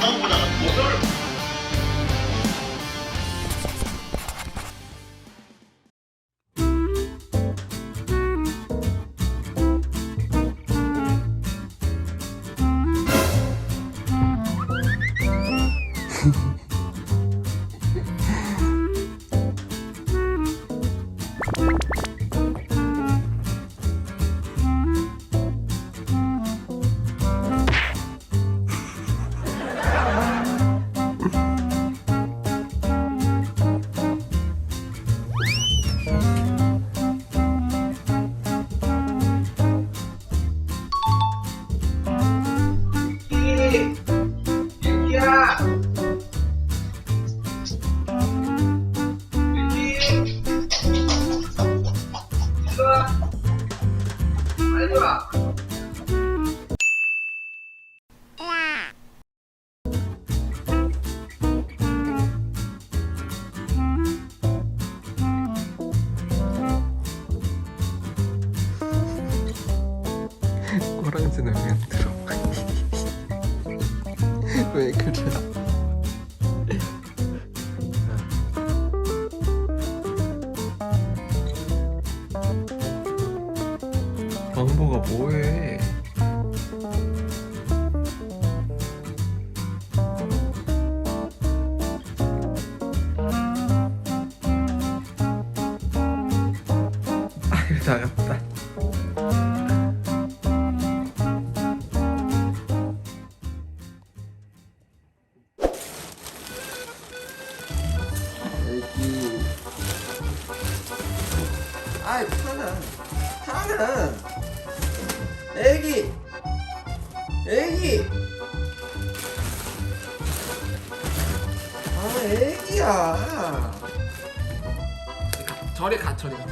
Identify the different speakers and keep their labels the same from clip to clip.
Speaker 1: 더 어려
Speaker 2: 了。 왜 그래? 왕보가 뭐해? 아유 나갔 아이 파는 파는. 애기. 애기. 아 애기야. 저리 가 저리 가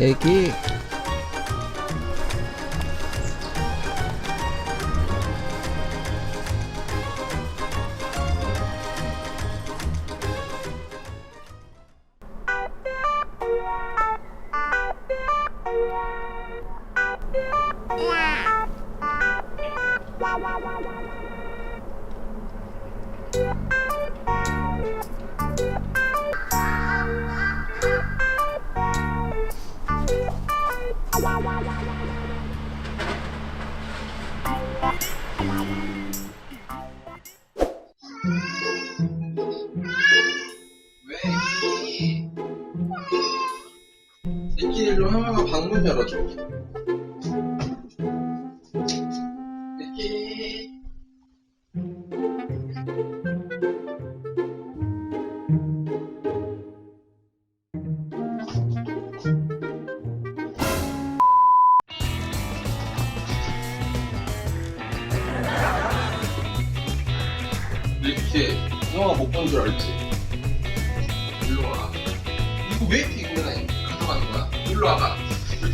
Speaker 2: 애기
Speaker 1: 애기로 하마가 방문 열어줘. 애기. 이렇게 영화 못 본 줄 알지? 일로 와. 이거 왜 일로 와봐.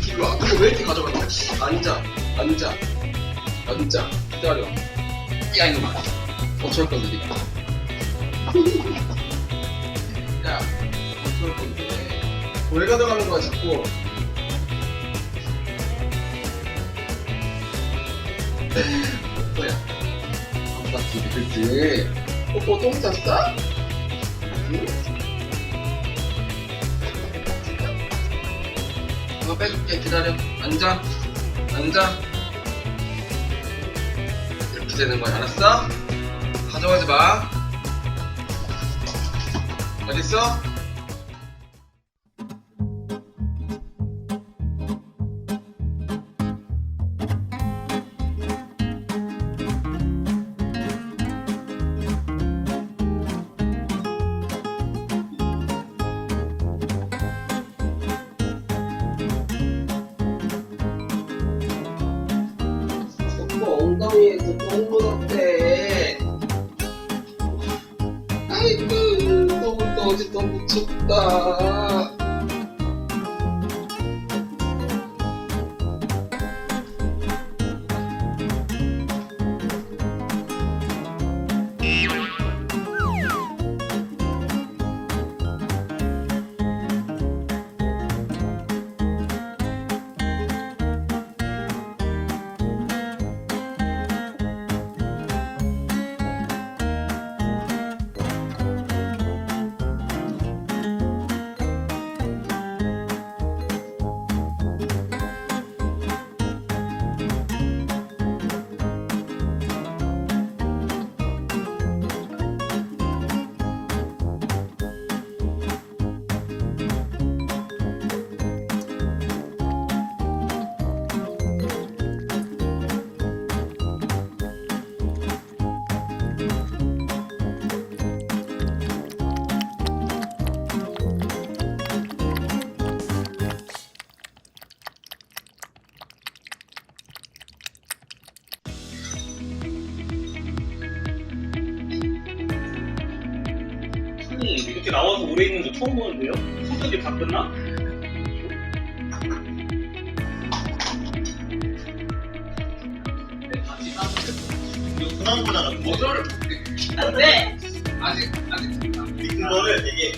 Speaker 1: 일로 와. 근데 왜 이렇게 가져가는 거야? 앉아. 앉아. 앉아. 기다려. 야, 이놈아. 어쩔 건데. 야, 어쩔 건데. 왜 가져가는 거야, 자꾸. 뭐야? 아빠 집이 그지? 뽀뽀 똥 쌌어? 응? 한번 빼줄게. 기다려. 앉아. 앉아. 이렇게 되는 거야. 알았어? 가져가지 마. 알겠어? 엉덩이에서 똥 묻었대. 아이고, 너무 어제 너무 춥다.
Speaker 3: 처음 보는데요? 손톱이 다 끝나?
Speaker 1: 다시 따뜻해.
Speaker 3: 이거 그나보다
Speaker 1: 모자를
Speaker 3: 안 돼!
Speaker 1: 아직, 아직.
Speaker 3: 그거를 되게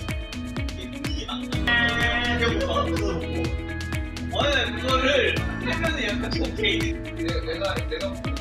Speaker 3: 이게 막 해보고 어이 그거를 하면은 약간 좋게
Speaker 1: 내가, 내가, 내가